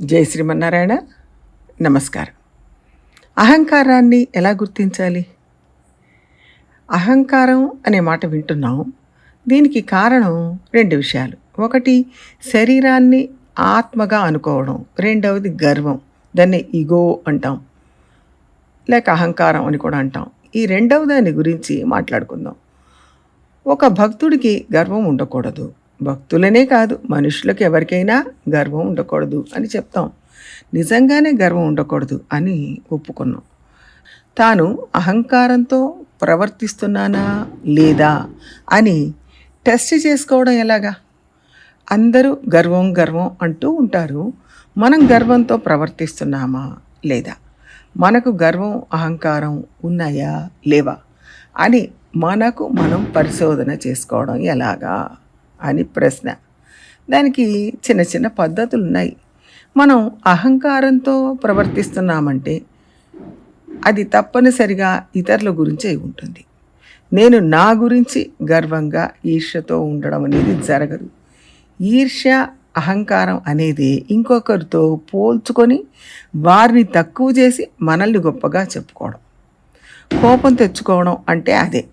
జై శ్రీమన్నారాయణ. నమస్కారం. అహంకారాన్ని ఎలా గుర్తించాలి? అహంకారం అనే మాట వింటున్నాం. దీనికి కారణం రెండు విషయాలు. ఒకటి శరీరాన్ని ఆత్మగా అనుకోవడం. రెండవది గర్వం. దాన్ని ఈగో అంటాం. లేక అహంకారం అని కూడా అంటాం. ఈ రెండవ దాని గురించి మాట్లాడుకుందాం. ఒక భక్తుడికి గర్వం ఉండకూడదు. భక్తులనే కాదు మనుషులకు ఎవరికైనా గర్వం ఉండకూడదు అని చెప్తాం. నిజంగానే గర్వం ఉండకూడదు అని ఒప్పుకున్నాం. తాను అహంకారంతో ప్రవర్తిస్తున్నానా లేదా అని టెస్ట్ చేసుకోవడం ఎలాగా? అందరూ గర్వం గర్వం అంటూ ఉంటారు. మనం గర్వంతో ప్రవర్తిస్తున్నామా లేదా? మనకు గర్వం అహంకారం ఉన్నాయా లేవా అని మనకు మనం పరిశోధన చేసుకోవడం ఎలాగా? అని ప్రశ్న. దానికి చిన్న చిన్న పద్ధతులు ఉన్నాయి మనం అహంకారంతో ప్రవర్తిస్తున్నామంటే అది తప్పనిసరిగా ఇతరుల గురించి అయి ఉంటుంది. నేను నా గురించి గర్వంగా ఈర్ష్యతో ఉండడం అనేది జరగదు. ఈర్ష్య అహంకారం అనేది ఇంకొకరితో పోల్చుకొని వారిని తక్కువ చేసి మనల్ని గొప్పగా చెప్పుకోవడం. కోపం తెచ్చుకోవడం అంటే అదే.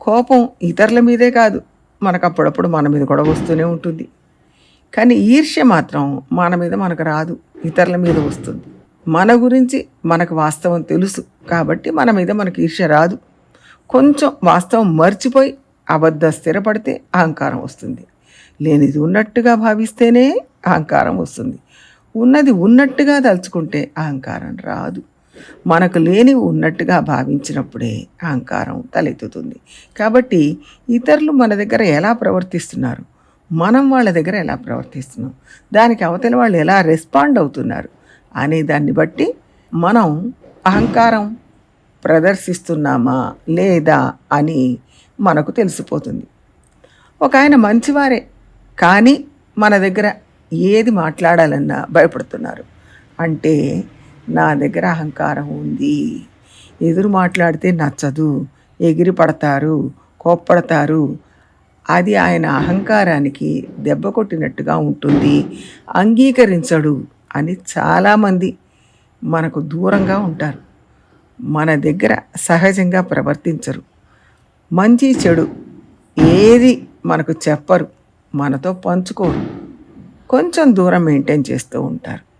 కోపం ఇతరుల మీదే కాదు మనకు అప్పుడప్పుడు మన మీద కూడా వస్తూనే ఉంటుంది. కానీ ఈర్ష్య మాత్రం మన మీద మనకు రాదు. ఇతరుల మీద వస్తుంది. మన గురించి మనకు వాస్తవం తెలుసు. కాబట్టి మన మీద మనకు ఈర్ష్య రాదు. కొంచెం వాస్తవం మర్చిపోయి అబద్ధ స్థిరపడితే అహంకారం వస్తుంది. లేనిది ఉన్నట్టుగా భావిస్తేనే అహంకారం వస్తుంది. ఉన్నది ఉన్నట్టుగా తలుచుకుంటే అహంకారం రాదు. మనకు లేని ఉన్నట్టుగా భావించినప్పుడే అహంకారం తలెత్తుతుంది. కాబట్టి ఇతరులు మన దగ్గర ఎలా ప్రవర్తిస్తున్నారు? మనం వాళ్ళ దగ్గర ఎలా ప్రవర్తిస్తున్నాం? దానికి అవతల వాళ్ళు ఎలా రెస్పాండ్ అవుతున్నారు? అనే దాన్ని బట్టి మనం అహంకారం ప్రదర్శిస్తున్నామా లేదా అని మనకు తెలిసిపోతుంది. ఒక ఆయన మంచివారే కానీ మన దగ్గర ఏది మాట్లాడాలన్నా భయపడుతున్నారు. అంటే నా దగ్గర అహంకారం ఉంది. ఎదురు మాట్లాడితే నచ్చదు. ఎగిరి పడతారు. కోప్పడతారు. అది ఆయన అహంకారానికి దెబ్బ కొట్టినట్టుగా ఉంటుంది. అంగీకరించడు అని చాలామంది మనకు దూరంగా ఉంటారు. మన దగ్గర సహజంగా ప్రవర్తించరు. మంచి చెడు ఏది మనకు చెప్పరు. మనతో పంచుకోరు. కొంచెం దూరం మెయింటైన్ చేస్తూ ఉంటారు.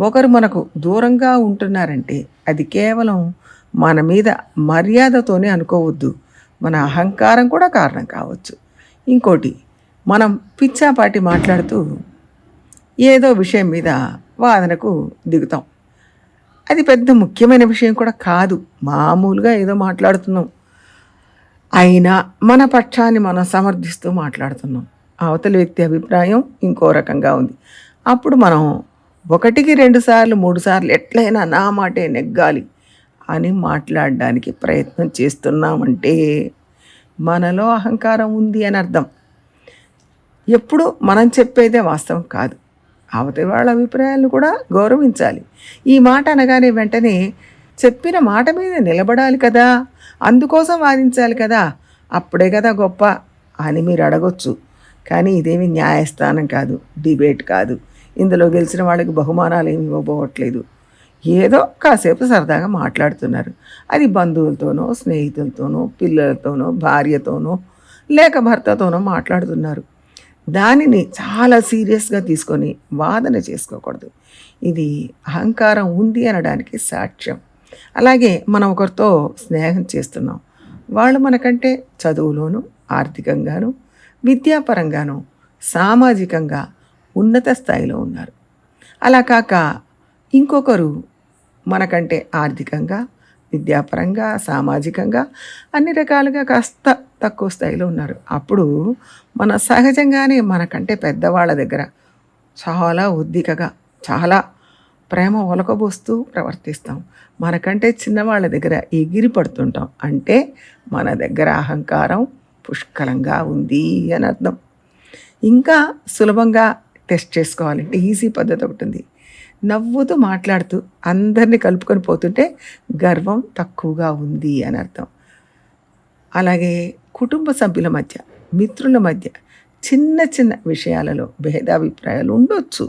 ఒకరు మనకు దూరంగా ఉంటున్నారంటే అది కేవలం మన మీద మర్యాదతోనే అనుకోవద్దు. మన అహంకారం కూడా కారణం కావచ్చు. ఇంకోటి మనం పిచ్చాపాటి మాట్లాడుతూ ఏదో విషయం మీద వాదనకు దిగుతాం. అది పెద్ద ముఖ్యమైన విషయం కూడా కాదు. మామూలుగా ఏదో మాట్లాడుతున్నాం. అయినా మన పక్షాన్ని మనం సమర్థిస్తూ మాట్లాడుతున్నాం. అవతల వ్యక్తి అభిప్రాయం ఇంకో రకంగా ఉంది. అప్పుడు మనం ఒకటికి రెండు సార్లు మూడు సార్లు ఎట్లయినా నా మాటే నెగ్గాలి అని మాట్లాడడానికి ప్రయత్నం చేస్తున్నామంటే మనలో అహంకారం ఉంది అని అర్థం. ఎప్పుడు మనం చెప్పేదే వాస్తవం కాదు. అవతలి వాళ్ళ అభిప్రాయాలను కూడా గౌరవించాలి. ఈ మాట అనగానే వెంటనే చెప్పిన మాట మీద నిలబడాలి కదా అందుకోసం వాదించాలి కదా అప్పుడే కదా గొప్ప అని మీరు అడగొచ్చు. కానీ ఇదేమి న్యాయస్థానం కాదు డిబేట్ కాదు. ఇందులో గెలిచిన వాళ్ళకి బహుమానాలు ఏమి ఇవ్వబోవట్లేదు. ఏదో కాసేపు సరదాగా మాట్లాడుతున్నారు. అది బంధువులతోనో స్నేహితులతోనో పిల్లలతోనో భార్యతోనో లేక భర్తతోనో మాట్లాడుతున్నారు. దానిని చాలా సీరియస్గా తీసుకొని వాదన చేసుకోకూడదు. ఇది అహంకారం ఉంది అనడానికి సాక్ష్యం. అలాగే మనం ఒకరితో స్నేహం చేస్తున్నాం. వాళ్ళు మనకంటే చదువులోను ఆర్థికంగాను విద్యాపరంగాను సామాజికంగా ఉన్నత స్థాయిలో ఉన్నారు. అలా కాక ఇంకొకరు మనకంటే ఆర్థికంగా విద్యాపరంగా సామాజికంగా అన్ని రకాలుగా కాస్త తక్కువ స్థాయిలో ఉన్నారు. అప్పుడు మన సహజంగానే మనకంటే పెద్దవాళ్ళ దగ్గర చాలా ఉద్దికగా చాలా ప్రేమ ఒలకబోస్తూ ప్రవర్తిస్తాం. మనకంటే చిన్నవాళ్ళ దగ్గర ఎగిరి పడుతుంటాం. అంటే మన దగ్గర అహంకారం పుష్కలంగా ఉంది అని అర్థం. ఇంకా సులభంగా టెస్ట్ చేసుకోవాలంటే ఈజీ పద్ధతి ఒకటి ఉంది. నవ్వుతూ మాట్లాడుతూ అందరినీ కలుపుకొని పోతుంటే గర్వం తక్కువగా ఉంది అని అర్థం. అలాగే కుటుంబ సభ్యుల మధ్య మిత్రుల మధ్య చిన్న చిన్న విషయాలలో భేదాభిప్రాయాలు ఉండొచ్చు.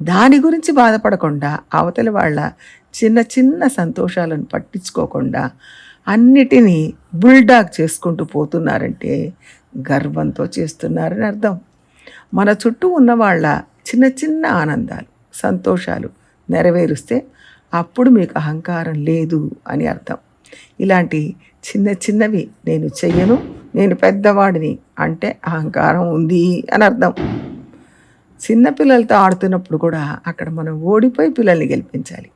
దాని గురించి బాధపడకుండా అవతలి వాళ్ళ చిన్న చిన్న సంతోషాలను పట్టించుకోకుండా అన్నిటినీ బుల్డాగ్ చేసుకుంటూ పోతున్నారంటే గర్వంతో చేస్తున్నారని అర్థం. మన చుట్టూ ఉన్నవాళ్ళ చిన్న చిన్న ఆనందాలు సంతోషాలు నెరవేరుస్తే అప్పుడు మీకు అహంకారం లేదు అని అర్థం. ఇలాంటి చిన్న చిన్నవి నేను చెయ్యను నేను పెద్దవాడిని అంటే అహంకారం ఉంది అని అర్థం. చిన్నపిల్లలతో ఆడుతున్నప్పుడు కూడా అక్కడ మనం ఓడిపోయి పిల్లల్ని గెలిపించాలి.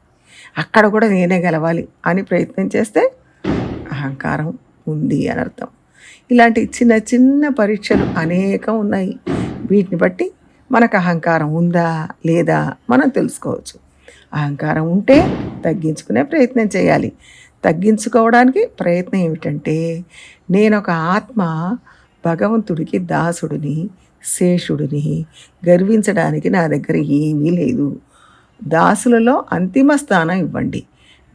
అక్కడ కూడా నేనే గెలవాలి అని ప్రయత్నం చేస్తే అహంకారం ఉంది అని అర్థం. ఇలాంటి చిన్న చిన్న పరీక్షలు అనేకం ఉన్నాయి. వీటిని బట్టి మనకు అహంకారం ఉందా లేదా మనం తెలుసుకోవచ్చు. అహంకారం ఉంటే తగ్గించుకునే ప్రయత్నం చేయాలి. తగ్గించుకోవడానికి ప్రయత్నం ఏమిటంటే నేను ఒక ఆత్మ భగవంతుడికి దాసుడిని శేషుడిని గర్వించడానికి నా దగ్గర ఏమీ లేదు. దాసులలో అంతిమ స్థానం ఇవ్వండి.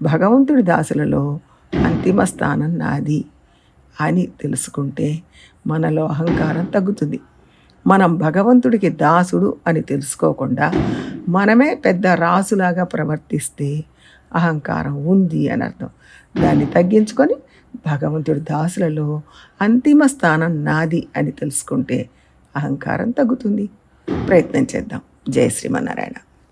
భగవంతుడి దాసులలో అంతిమ స్థానం నాది అని తెలుసుకుంటే మనలో అహంకారం తగ్గుతుంది. మనం భగవంతుడికి దాసుడు అని తెలుసుకోకుండా మనమే పెద్ద రాసులాగా ప్రవర్తిస్తే అహంకారం ఉంది అని అర్థం. దాన్ని తగ్గించుకొని భగవంతుడి దాసులలో అంతిమ స్థానం నాది అని తెలుసుకుంటే అహంకారం తగ్గుతుంది. ప్రయత్నం చేద్దాం. జయ శ్రీమన్నారాయణ.